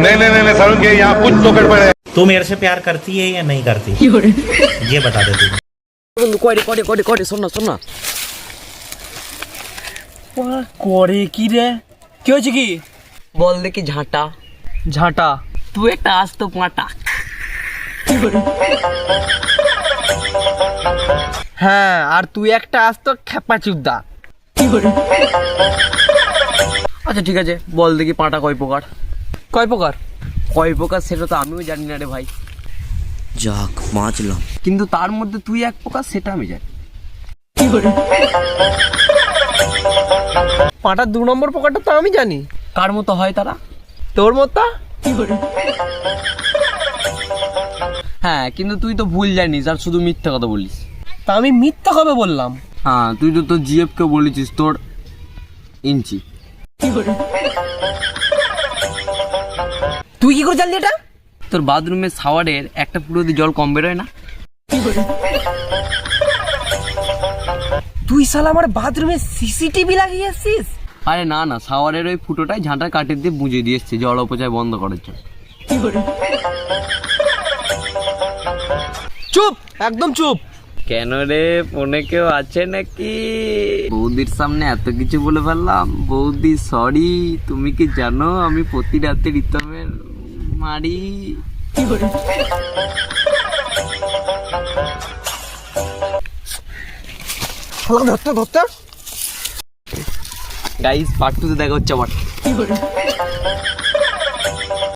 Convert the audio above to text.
नहीं नहीं नहीं नहीं, सारुण के यहाँ कुछ तो गड़बड़ है तू मेरे से प्यार करती है या नहीं करती ये बता दे तू বন্ধু কয়রে কয়রে কয়রে কয়রে শোন না শোন না করে কি রে কি হয়েছে কি বল দেখি ঝাঁটা ঝাঁটা তুই একটা আসতো পাঁটা হ্যাঁ আর তুই একটা আস্ত খেপা চুদা আচ্ছা ঠিক আছে বল দেখি পাঁটা কয় প্রকার? কয় প্রকার? কয় প্রকার সেটা তো আমিও জানি না রে ভাই। যাক বাঁচলাম। কিন্তু তার মধ্যে তুই এক প্রকার সেটা আমি জানি। পাটার দু নম্বর প্রকারটা তো আমি জানি। কার মতো হয় তারা? তোর মতো? হ্যাঁ কিন্তু তুই তো ভুল জানিস আর শুধু মিথ্যা কথা বলিস। তা আমি মিথ্যা কবে বললাম? হ্যাঁ তুই তো তোর জিএফ কে বলেছিস তোর ইঞ্চি। তুই কি করে জানলি এটা? তোর বাথরুমের শাওয়ারের একটা পুরো দিয়ে জল কম বেরোয় না? তুই শালা আমার বাথরুমে সিসিটিভি লাগিয়ে এসছিস আরে না না শাওয়ারের ওই ফুটোটাই ঝাঁটা কাঠের দিয়ে বুঝে দিয়ে এসছে জল অপচয় বন্ধ করার জন্য। চুপ একদম চুপ। কেন রে? ফোনে কেউ আছে নাকি? বৌদির সামনে এত কিছু বলে ফেললাম। বৌদি সরি তুমি কি জানো আমি প্রতি রাতে রিতমের মারি? শালা ধরতে ধরতে গাইস পার্ট টুতে দেখা হচ্ছে আবার।